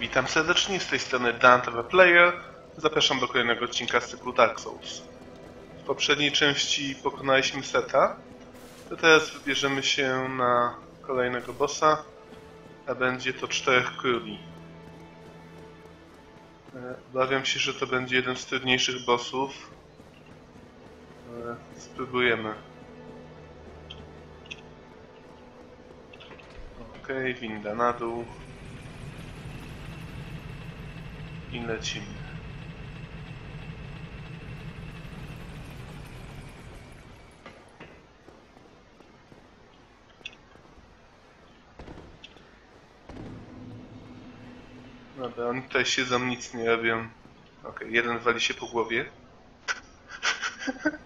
Witam serdecznie, z tej strony Dante the Player. Zapraszam do kolejnego odcinka z cyklu Dark Souls. W poprzedniej części pokonaliśmy Seta, to teraz wybierzemy się na kolejnego bossa, a będzie to Czterech Króli. E, Obawiam się, że to będzie jeden z trudniejszych bossów. Ale Spróbujemy. Okej, winda na dół. I lecimy. Dobra, oni tutaj siedzą, nic nie robią. Okej, jeden wali się po głowie.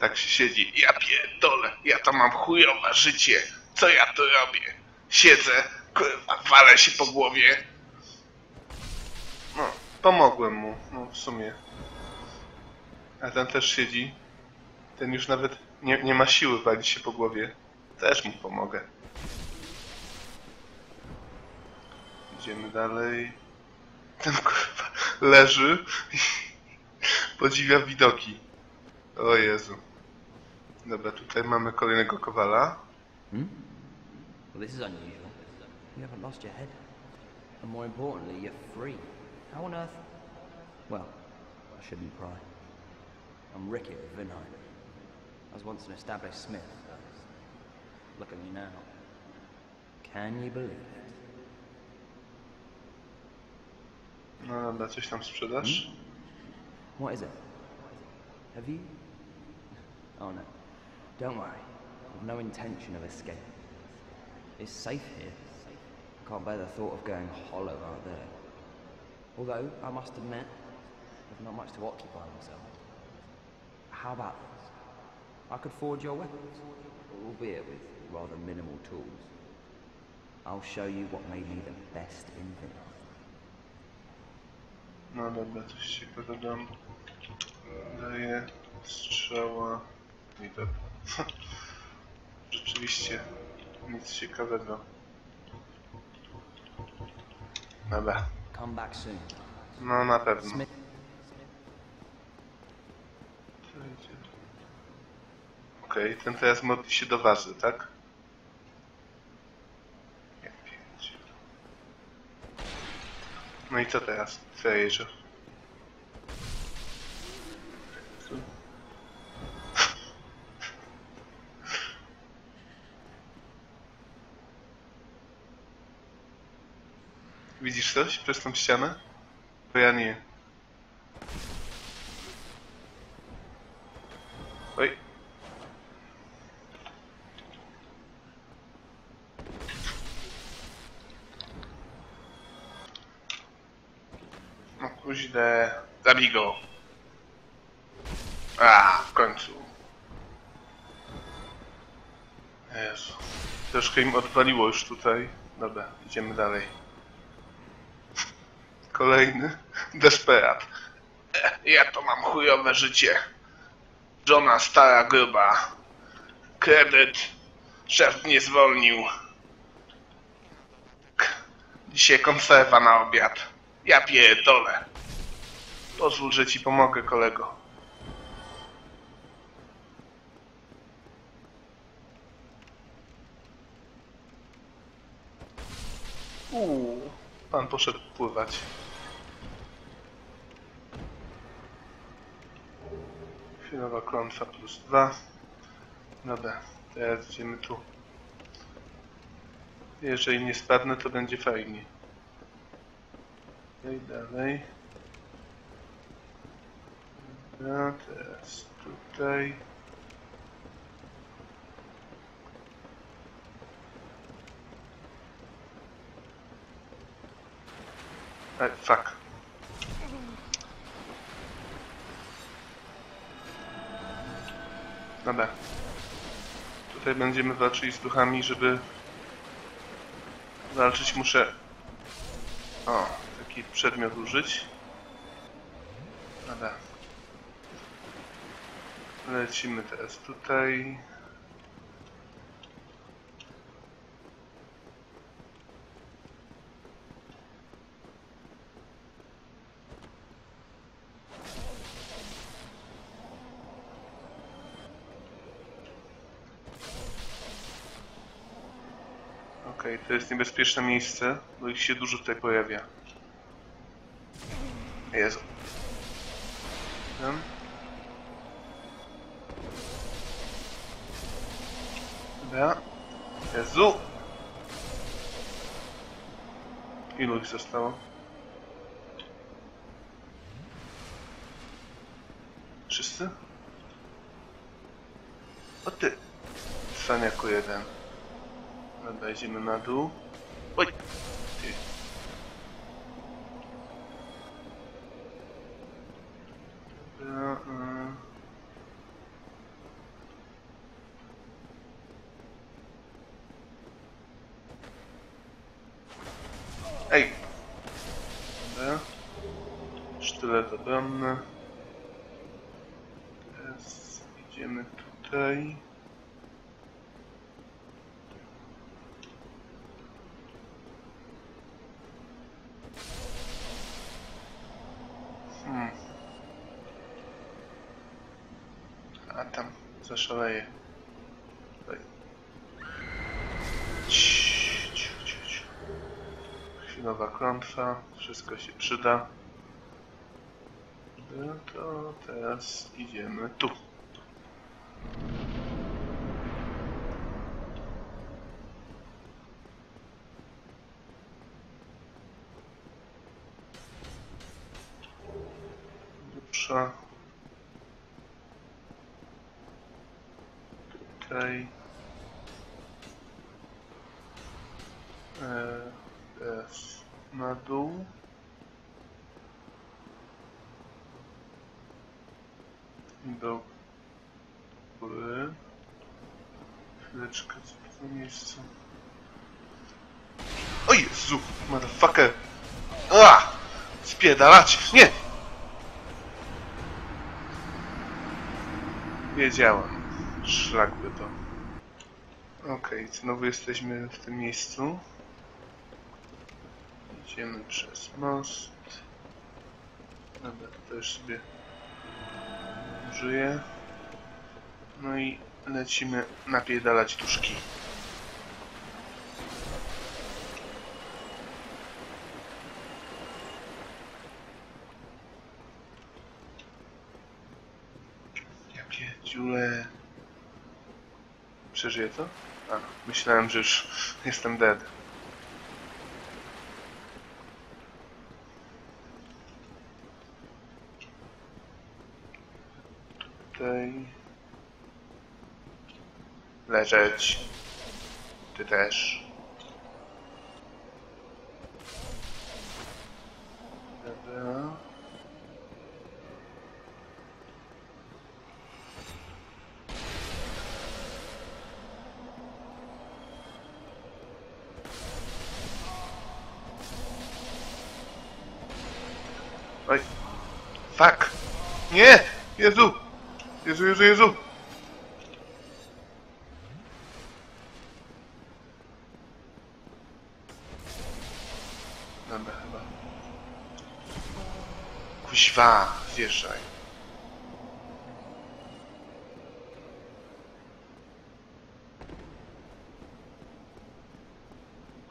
tak się siedzi. Ja pierdolę, ja to mam chujowe życie. Co ja tu robię? Siedzę, kurwa, walę się po głowie. Pomogłem mu, no w sumie. A ten też siedzi. Ten już nawet nie, nie ma siły walić się po głowie. Też mu pomogę. Idziemy dalej. Ten kurwa leży i podziwia widoki. O Jezu. Dobra, tutaj mamy kolejnego kowala. Hmm? Well, this is unusual. You haven't lost your head. And more importantly, you're free. How on earth? Well, I shouldn't pry. I'm Ricky of Vinheim. I was once an established smith. Look at me now. Can you believe it? No dobra, coś tam sprzedasz? Hmm? What is it? Have you? Oh no. Don't worry. I've no intention of escape. It's safe here. I can't bear the thought of going hollow out there. Although, I must admit, I've not much to occupy myself. How about this? I could forge your weapons, albeit with rather minimal tools. I'll show you what made me the best in. No dobra, coś ciekawego daje. Strzała. I to... Rzeczywiście nic ciekawego. Dobra. Come back soon. No na pewno. Okej, ten teraz modli się do wazy, tak? No i co teraz, frajerze? Widzisz coś przez tą ścianę? Bo ja nie. Oj. No kuźle, zabij go. A, w końcu. Jezu. Troszkę im odwaliło już tutaj. Dobra, idziemy dalej. Kolejny desperat. Ja to mam chujowe życie. Żona stara gruba. Kredyt. Szef mnie zwolnił. Dzisiaj konserwa na obiad. Ja pierdolę. Pozwól, że ci pomogę, kolego. Uuu, pan poszedł pływać. Chwilowa klątwa plus dwa. Dobra, teraz idziemy tu. Jeżeli nie spadnę, to będzie fajnie. I dalej. Dobra, teraz tutaj. Ej, fuck. Dobra. Tutaj będziemy walczyli z duchami, żeby walczyć muszę o, taki przedmiot użyć. Dobra. Lecimy teraz tutaj. Okej, to jest niebezpieczne miejsce, bo ich się dużo tutaj pojawia. Jezu. Ten. Dobra. Jezu! Ilu ich zostało? Wszyscy? O ty! Saniaku jeden. Dobra, idziemy na dół. Oj! Ty. Dobra, y. Ej! Dobra. Sztylet obronny. Teraz idziemy tutaj. Hmm. A tam zaszaleje. Tutaj. Ciu, ciu, ciu. Chwilowa klątwa, wszystko się przyda. No to teraz idziemy tu. Dobrze. E, teraz na dół. Do góry. Chwileczkę, co to miejsce? O Jezu, motherfucker! Ah! Spiedalać! Nie! Wiedziałem. Szlak by to. Okej, znowu jesteśmy w tym miejscu. Idziemy przez most. Dobra, to też sobie użyję. No i lecimy napierdalać duszki. Przeżyję to? A, myślałem, że już jestem dead. Tutaj. Leżeć. Ty też. Nie! Jezu! Jezu, Jezu, Jezu! Dobra, chyba. Kuźwa, zjeżdżaj.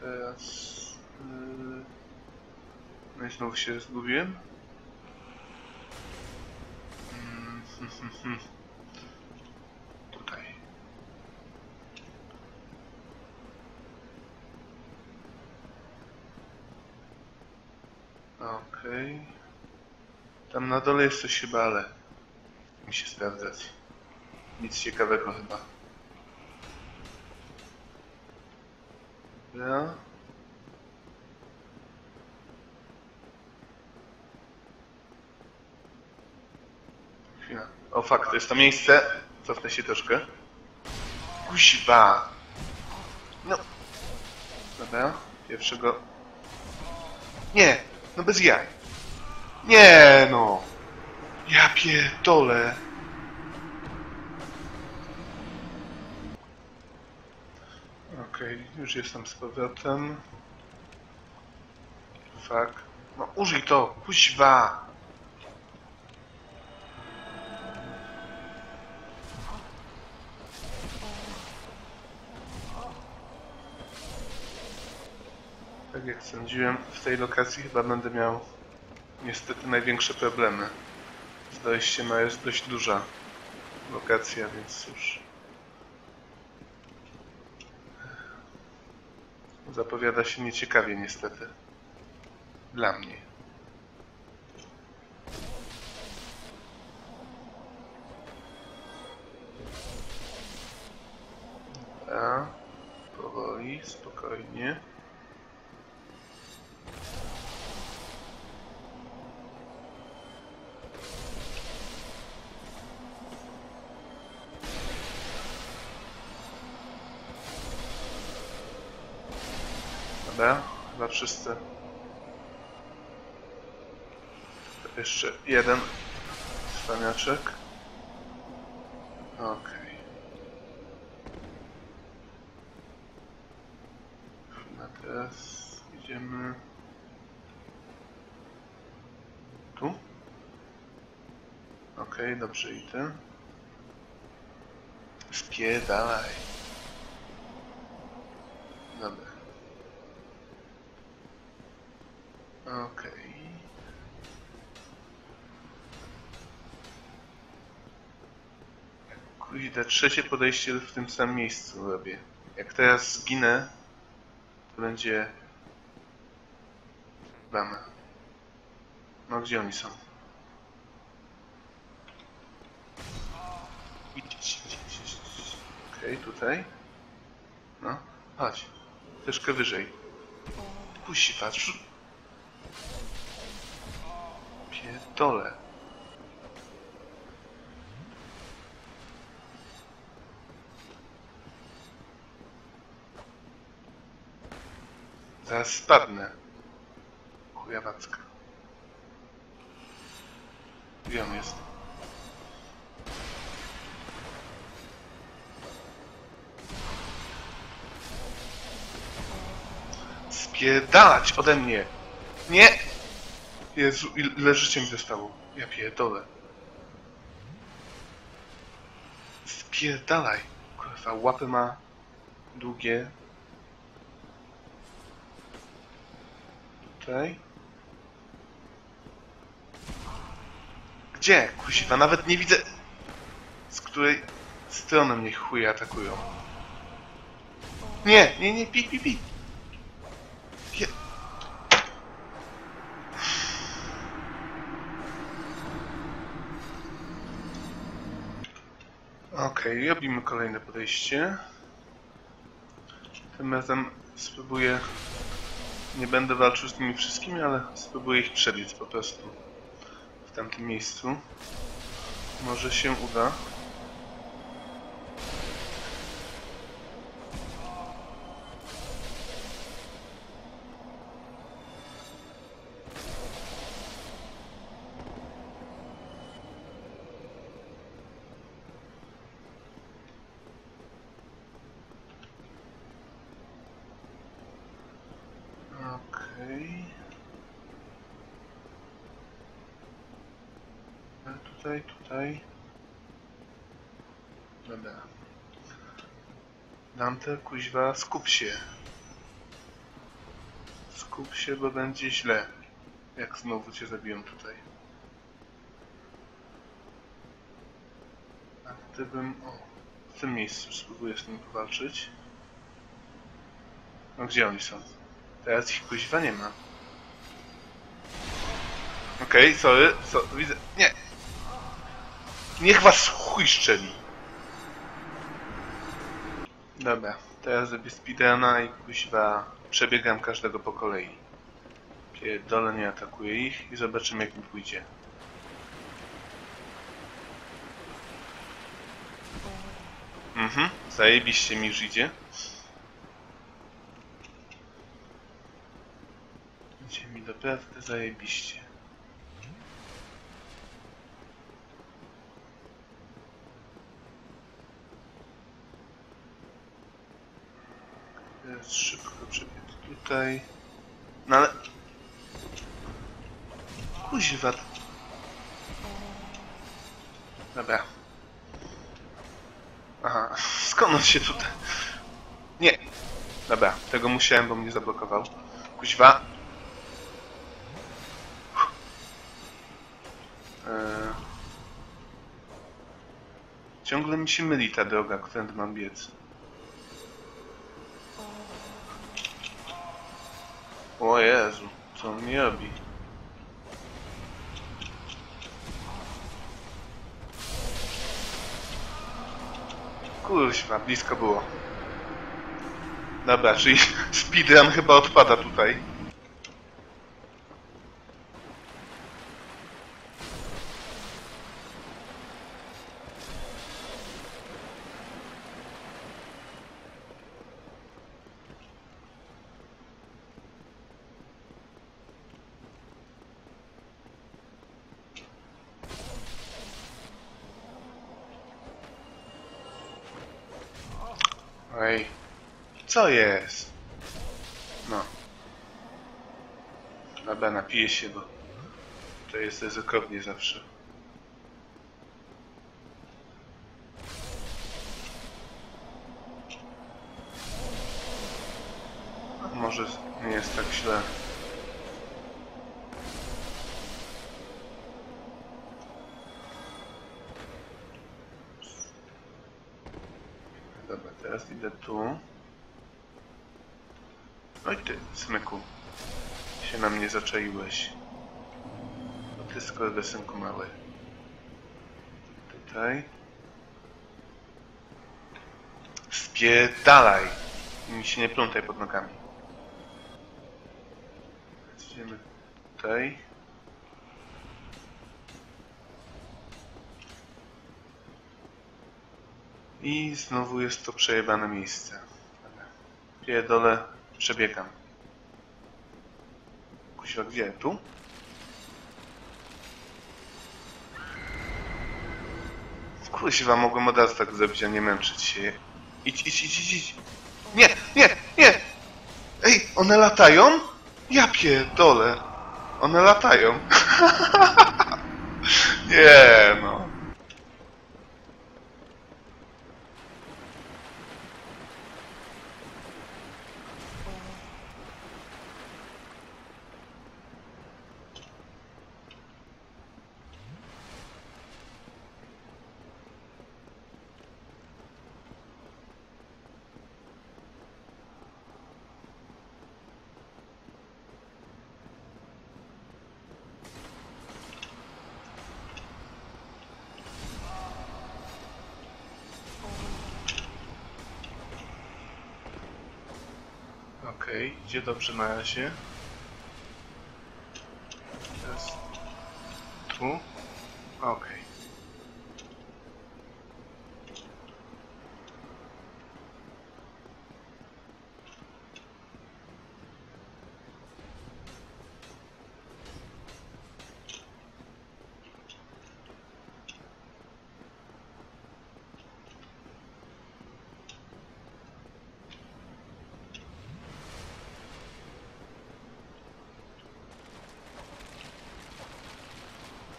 Teraz... Yy... No i znowu się zgubiłem. Tutaj. Okej. Tam na dole jest coś chyba, ale mi się sprawdzać. Nic ciekawego chyba. Ja. O fakt, to jest to miejsce. Cofnę się troszkę. Kuźwa. No. Dobra. Pierwszego. Nie. No bez jaj. Nie no. Ja pierdolę. Okej, już jestem z powrotem. Fuck. No użyj to, kuźwa. Tak jak sądziłem, w tej lokacji chyba będę miał niestety największe problemy. Z dojściem, a jest dość duża lokacja, więc cóż. Zapowiada się nieciekawie niestety. Dla mnie. A, powoli, spokojnie. Wszyscy. Jeszcze jeden cwaniaczek. Okej. A teraz idziemy... Tu? Okej, dobrze idę. Spierdalaj. Dobra. Okej. Kurde, trzecie podejście w tym samym miejscu robię. Jak teraz zginę, to będzie... Damy. No gdzie oni są? Okej, tutaj. No, chodź. Troszkę wyżej. Puści, patrz. Pierdole. Zaraz spadnę. Chujawacka. Gdzie on jest? Spierdalać ode mnie! Nie! Jezu, ile życia mi zostało? Ja pierdolę. Spierdalaj. Kurwa, łapy ma długie. Tutaj. Gdzie? Kusiwa, nawet nie widzę z której strony mnie chuje atakują. Nie, nie, nie, pi, pi, pi. Je... Okej, robimy kolejne podejście. Tym razem spróbuję... Nie będę walczył z nimi wszystkimi, ale spróbuję ich przebiec po prostu w tamtym miejscu. Może się uda. Tutaj, tutaj. Dobra. Dante, kuźwa, skup się. Skup się, bo będzie źle. Jak znowu cię zabiłem tutaj. A gdybym... O, w tym miejscu spróbuję z nim powalczyć. No gdzie oni są? Teraz ich kuźwa nie ma. Okej, sorry, so, widzę. Nie! Niech was chuj szczeli! Dobra, teraz zrobię speedruna i kuźwa przebiegam każdego po kolei. Pierdolę nie atakuję ich i zobaczymy jak mi pójdzie. Mhm, zajebiście mi już idzie. Idzie mi naprawdę zajebiście. Teraz szybko przebieg tutaj. No ale... Kuźwa. Dobra. Aha, skąd on się tutaj... Nie. Dobra, tego musiałem, bo mnie zablokował. Kuźwa. Eee. Ciągle mi się myli ta droga, którędy mam biec. O Jezu, co on mi robi? Kurwa, blisko było. Dobra, czyli speedrun chyba odpada tutaj. Ej, co jest? No. Napiję się, bo to jest ryzykownie zawsze. Może nie jest tak źle. Dobra, teraz idę tu. Oj ty, smyku. Się na mnie zaczaiłeś. O ty skorwesynku mały. Tutaj. Spierdalaj! I mi się nie plątaj pod nogami. Idziemy tutaj. I znowu jest to przejebane miejsce. Pierdolę, przebiegam. Kusiła, gdzie? Tu? Kusiwa, mogłem od razu tak zrobić, a nie męczyć się. Idź, idź, idź, idź, idź. Nie, nie, nie! Ej, one latają? Ja pierdolę. One latają. nie, no. Okej, idzie dobrze na razie. Teraz tu. Okej.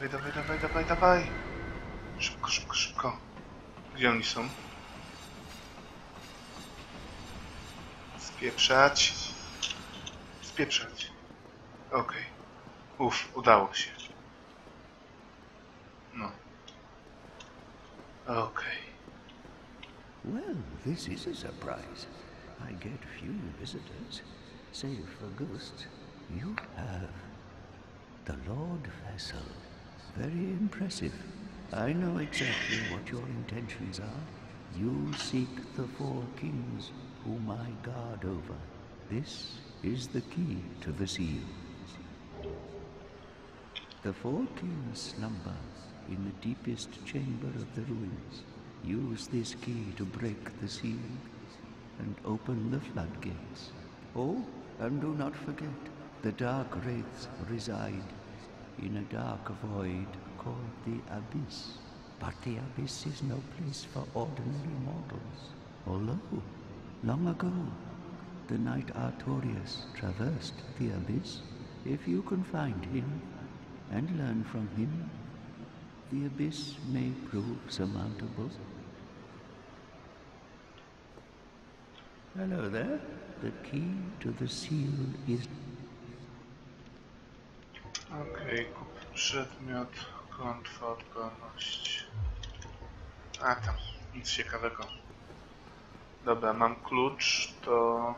Dawaj, dawaj, dawaj, dawaj, dawaj. Szybko, szybko, szybko. Gdzie oni są? Spieprzać. Spieprzać. Okej. Uff, udało się. No. Okej. Well, this is a surprise. I get few visitors, save for ghosts. You have the Lord Vessel. Very impressive. I know exactly what your intentions are. You seek the four kings whom I guard over. This is the key to the seal. The four kings slumber in the deepest chamber of the ruins. Use this key to break the seal and open the floodgates. Oh, and do not forget, the dark wraiths reside in a dark void called the Abyss. But the Abyss is no place for ordinary mortals. Although, long ago, the knight Artorius traversed the Abyss. If you can find him and learn from him, the Abyss may prove surmountable. Hello there. The key to the seal is Okej, kup przedmiot, klątwa, odporność. A tam, nic ciekawego. Dobra, mam klucz, to...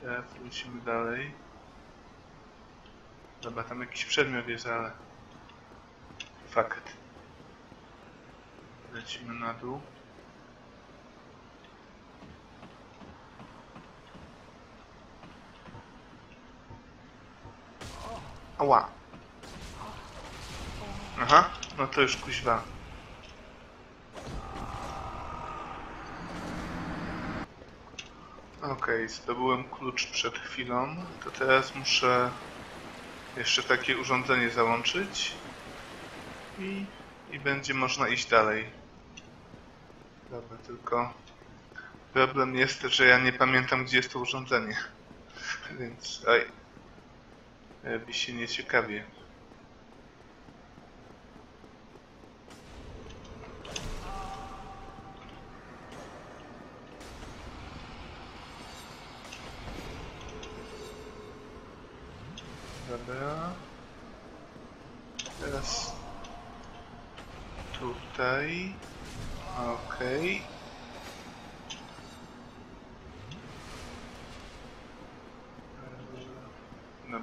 Teraz lecimy dalej. Dobra, tam jakiś przedmiot jest, ale... Fuck it. Lecimy na dół. Ała. Aha, no to już kuźwa. Okej, zdobyłem klucz przed chwilą. To teraz muszę jeszcze takie urządzenie załączyć. I, i będzie można iść dalej. Dobra, tylko problem jest, że ja nie pamiętam gdzie jest to urządzenie. Więc aj, robi się nieciekawie. Dobra.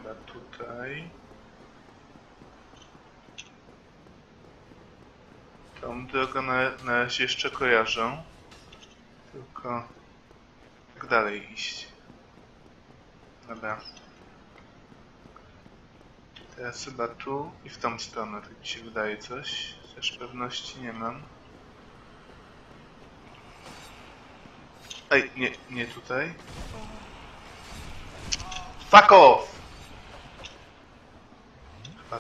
Dobra, tutaj. Tą drogę na, na razie jeszcze kojarzę. Tylko jak dalej iść? Dobra. Teraz chyba tu i w tą stronę, tak mi się wydaje coś. Też pewności nie mam. Ej, nie, nie tutaj. Fuck off!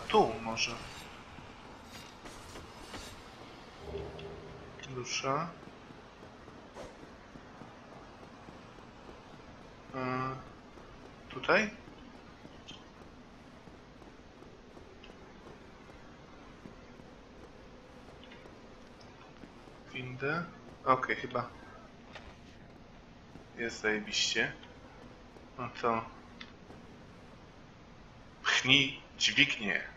Tu może. Dusza. Yy, tutaj? Windę. Okej, chyba. Jest zajebiście. No to... Pchnij dźwignię.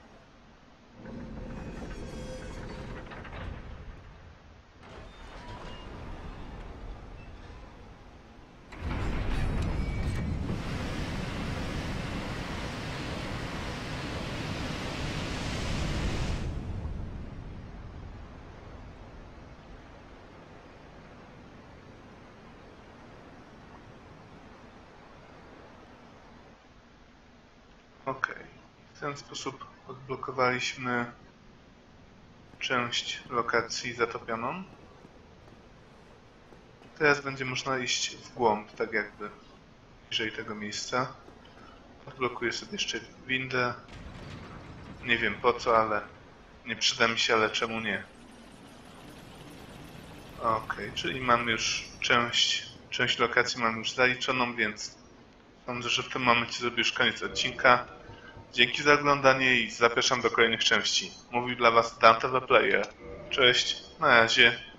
Okej. W ten sposób odblokowaliśmy część lokacji zatopioną. Teraz będzie można iść w głąb, tak jakby bliżej tego miejsca. Odblokuję sobie jeszcze windę. Nie wiem po co, ale nie przyda mi się, ale czemu nie? Okej, czyli mam już część, część lokacji mam już zaliczoną, więc Sądzę, że w tym momencie zrobię już koniec odcinka. Dzięki za oglądanie i zapraszam do kolejnych części. Mówił dla Was Dante the Player. Cześć, na razie.